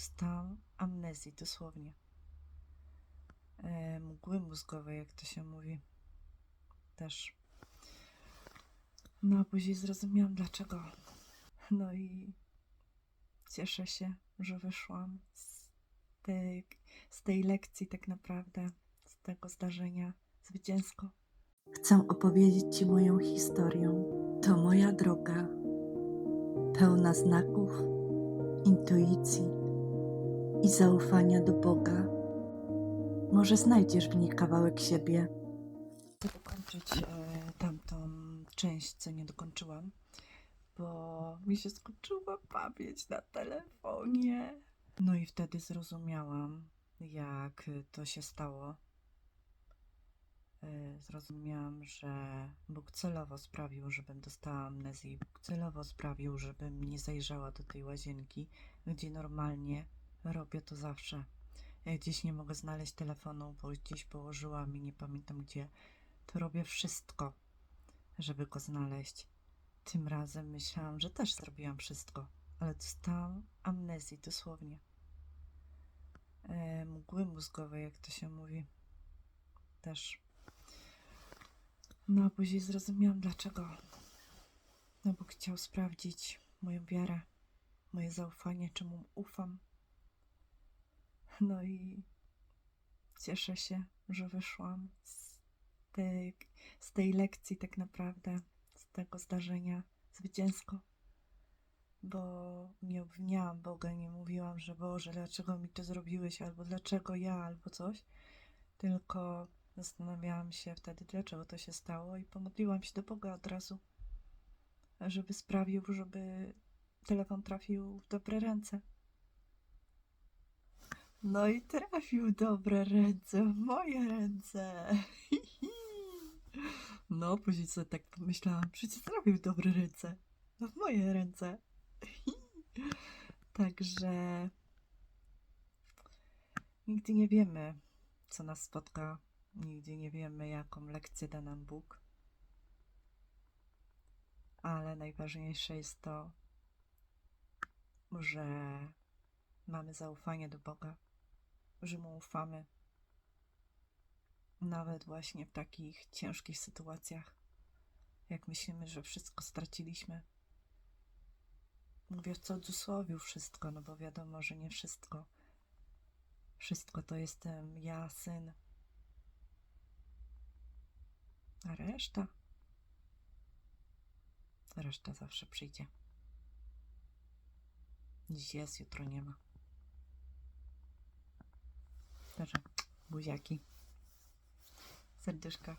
stan amnezji dosłownie. E, mgły mózgowej, jak to się mówi. Też. No a później zrozumiałam dlaczego. No i cieszę się, że wyszłam z tej, z tej lekcji tak naprawdę, z tego zdarzenia zwycięsko. Chcę opowiedzieć Ci moją historię. To moja droga, pełna znaków, intuicji i zaufania do Boga. Może znajdziesz w niej kawałek siebie. Chcę dokończyć e, tamtą część, co nie dokończyłam, bo mi się skończyła pamięć na telefonie. No i wtedy zrozumiałam, jak to się stało. E, Zrozumiałam, że Bóg celowo sprawił, żebym dostała amnezję. Bóg celowo sprawił, żebym nie zajrzała do tej łazienki, gdzie normalnie robię to zawsze. Gdzieś nie mogę znaleźć telefonu, bo gdzieś położyłam i nie pamiętam gdzie, to robię wszystko, żeby go znaleźć. Tym razem myślałam, że też zrobiłam wszystko, ale dostałam amnezji dosłownie. E, mgły mózgowej, jak to się mówi. Też. No a później zrozumiałam dlaczego. No bo chciał sprawdzić moją wiarę, moje zaufanie, czemu ufam. No i cieszę się, że wyszłam z tej, z tej lekcji tak naprawdę, z tego zdarzenia zwycięsko. Bo nie obwiniałam Boga, nie mówiłam, że Boże, dlaczego mi to zrobiłeś, albo dlaczego ja, albo coś. Tylko zastanawiałam się wtedy, dlaczego to się stało i pomodliłam się do Boga od razu, żeby sprawił, żeby telefon trafił w dobre ręce. No i trafił dobre ręce, w moje ręce. No, później sobie tak pomyślałam, przecież trafił dobre ręce, no w moje ręce. Także nigdy nie wiemy, co nas spotka. Nigdy nie wiemy, jaką lekcję da nam Bóg. Ale najważniejsze jest to, że mamy zaufanie do Boga, że Mu ufamy. Nawet właśnie w takich ciężkich sytuacjach, jak myślimy, że wszystko straciliśmy. Mówię w cudzysłowie wszystko, no bo wiadomo, że nie wszystko. Wszystko to jestem ja, syn. A reszta? Reszta zawsze przyjdzie. Dziś jest, jutro nie ma. Także buziaki. Serduszka.